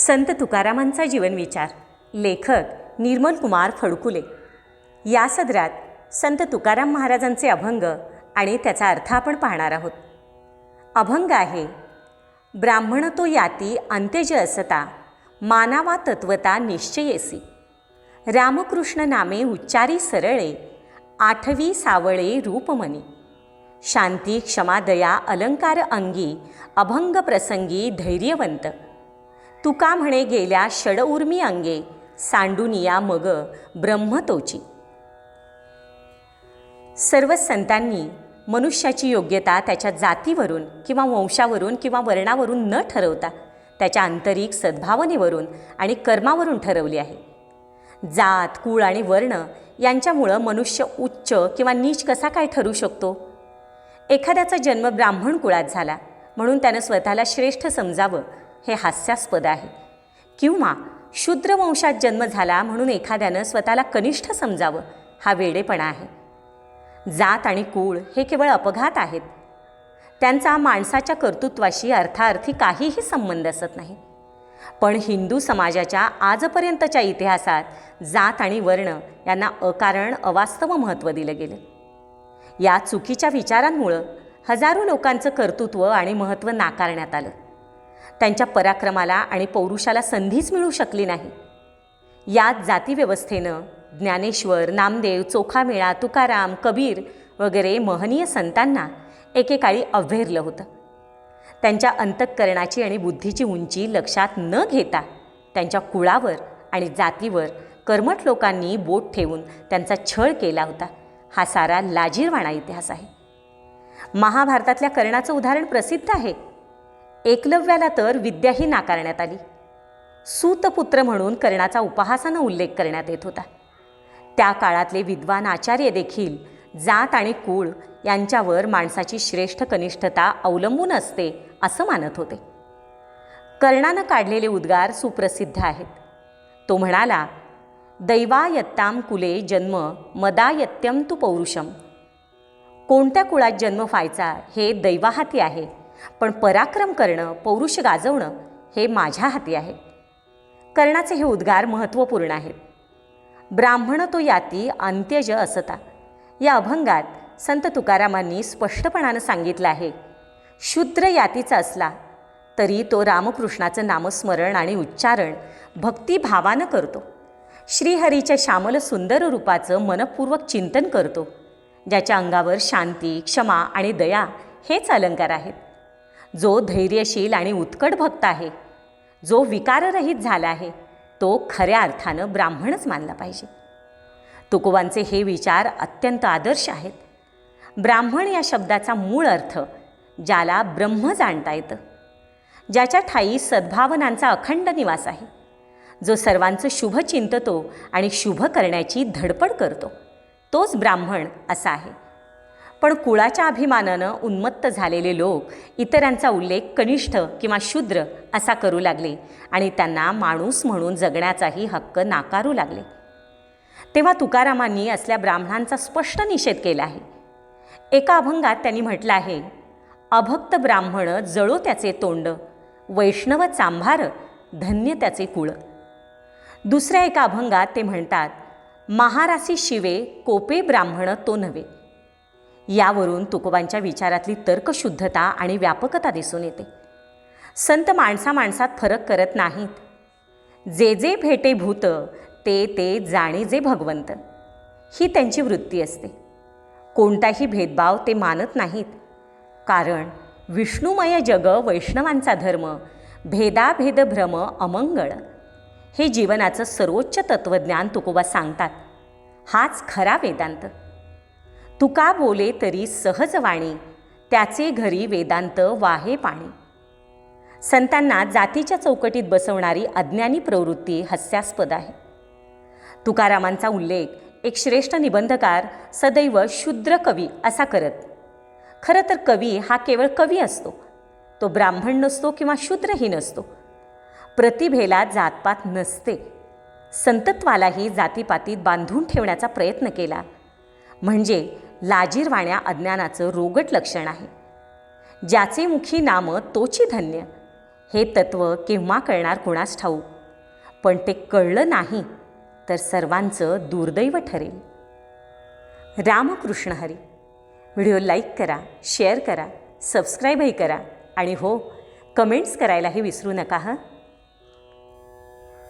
संत तुकारामांचा जीवनविचार लेखक निर्मल कुमार फडकुले. या सदरात संत तुकाराम महाराजांचे अभंग आणि त्याचा अर्थ आपण पाहणार आहोत. अभंग आहे ब्राह्मण तो याती अंत्यज असता मानावा तत्वता निश्चयेसी. रामकृष्ण नामे उच्चारी सरळे आठवी सावळे रूपमनी. शांती क्षमा दया अलंकार अंगी अभंग प्रसंगी धैर्यवंत. तुका म्हणे गेल्या षडउर्मी अंगे सांडुनिया मग ब्रह्मतोची. सर्व संतांनी मनुष्याची योग्यता त्याच्या जातीवरून किंवा वंशावरून किंवा वर्णावरून न ठरवता त्याच्या आंतरिक सद्भावनेवरून आणि कर्मावरून ठरवली आहे. जात कुळ आणि वर्ण यांच्यामुळं मनुष्य उच्च किंवा नीच कसा काय ठरू शकतो? एखाद्याचा जन्म ब्राह्मण कुळात झाला म्हणून त्यानं स्वतःला श्रेष्ठ समजावं हे हास्यास्पद आहे. किंवा शूद्रवंशात जन्म झाला म्हणून एखाद्यानं स्वतःला कनिष्ठ समजावं हा वेडेपणा आहे. जात आणि कुळ हे केवळ अपघात आहेत. त्यांचा माणसाच्या कर्तृत्वाशी अर्थार्थी काहीही संबंध असत नाही. पण हिंदू समाजाच्या आजपर्यंतच्या इतिहासात जात आणि वर्ण यांना अकारण अवास्तव महत्त्व दिलं गेलं. या चुकीच्या विचारांमुळं हजारो लोकांचं कर्तृत्व आणि महत्त्व नाकारण्यात आलं. त्यांच्या पराक्रमाला आणि पौरुषाला संधीच मिळू शकली नाही. यात जातीव्यवस्थेनं ज्ञानेश्वर नामदेव चोखामेळा तुकाराम कबीर वगैरे महनीय संतांना एकेकाळी अव्हेरलं होतं. त्यांच्या अंतःकरणाची आणि बुद्धीची उंची लक्षात न घेता त्यांच्या कुळावर आणि जातीवर कर्मठ लोकांनी बोट ठेवून त्यांचा छळ केला होता. हा सारा लाजीरवाणा इतिहास आहे. महाभारतातल्या कर्णाचं उदाहरण प्रसिद्ध आहे. एकलव्याला तर विद्याही नाकारण्यात आली. सूतपुत्र म्हणून कर्णाचा उपहासानं उल्लेख करण्यात येत होता. त्या काळातले विद्वान आचार्य देखील जात आणि कुळ यांच्यावर माणसाची श्रेष्ठ कनिष्ठता अवलंबून असते असं मानत होते. कर्णानं काढलेले उद्गार सुप्रसिद्ध आहेत. तो म्हणाला दैवायत्ताम कुले जन्म मदायत्यम तू पौरुषम. कोणत्या कुळात जन्म व्हायचा हे दैवाहाती आहे. पण पराक्रम करणं पौरुष गाजवणं हे माझ्या हाती आहे. कर्णाचे हे उद्गार महत्त्वपूर्ण आहेत. ब्राह्मण तो याती अंत्यज असता. या अभंगात संत तुकारामांनी स्पष्टपणानं सांगितलं आहे शूद्र यातीचा असला तरी तो रामकृष्णाचं नामस्मरण आणि उच्चारण भक्तिभावानं करतो. श्रीहरीच्या श्यामल सुंदर रूपाचं मनपूर्वक चिंतन करतो ज्याच्या अंगावर शांती क्षमा आणि दया हेच अलंकार आहेत. जो धैर्यशील आणि उत्कट भक्त आहे जो विकाररहित झाला आहे तो खऱ्या अर्थानं ब्राह्मणच मानला पाहिजे. तुकोबांचे हे विचार अत्यंत आदर्श आहेत. ब्राह्मण या शब्दाचा मूळ अर्थ ज्याला ब्रह्म जाणता येतं ज्याच्या ठाई सद्भावनांचा अखंड निवास आहे जो सर्वांचं शुभ चिंततो आणि शुभ करण्याची धडपड करतो तोच ब्राह्मण असा आहे. पण कुळाच्या अभिमानानं उन्मत्त झालेले लोक इतरांचा उल्लेख कनिष्ठ किंवा शूद्र असा करू लागले आणि त्यांना माणूस म्हणून जगण्याचाही हक्क नाकारू लागले. तेव्हा तुकारामांनी असल्या ब्राह्मणांचा स्पष्ट निषेध केला आहे. एका अभंगात त्यांनी म्हटलं आहे अभक्त ब्राह्मण जळो त्याचे तोंड वैष्णव चांभार धन्य त्याचे कुळ. दुसऱ्या एका अभंगात ते म्हणतात महारासी शिवे कोपे ब्राह्मण तो नव्हे. यावरून तुकोबांच्या विचारातली तर्कशुद्धता आणि व्यापकता दिसून येते. संत माणसा माणसात फरक करत नाहीत. जे जे भेटे भूत ते ते जाणे जे भगवंत. ही त्यांची वृत्ती असते. कोणताही भेदभाव ते मानत नाहीत. कारण विष्णुमय जग वैष्णवांचा धर्म भेदाभेद भ्रम अमंगळ. हे जीवनाचं सर्वोच्च तत्त्वज्ञान तुकोबा सांगतात. हाच खरा वेदांत. तुका बोले तरी सहज वाणी? त्याचे घरी वेदांत वाहे पाणी. संतांना जातीच्या चौकटीत बसवणारी अज्ञानी प्रवृत्ती हास्यास्पद आहे. तुकारामांचा उल्लेख एक श्रेष्ठ निबंधकार सदैव शूद्र कवी असा करत खरं तर कवी हा केवळ कवी असतो. तो ब्राह्मण नसतो किंवा शूद्रही नसतो प्रतिभेला जातपात नसते. संतत्वालाही जातीपातीत बांधून ठेवण्याचा प्रयत्न केला. म्हणजे लाजीरवाण्या अज्ञानाचं रोगट लक्षण आहे. ज्याचे मुखी नाम तोची धन्य. हे तत्त्व केव्हा कळणार कुणास ठाऊक? पण ते कळलं नाही तर सर्वांचं दुर्दैव ठरेल. रामकृष्ण हरी. व्हिडिओ लाईक करा शेअर करा सबस्क्राईबही करा आणि हो कमेंट्स करायलाही विसरू नका हं?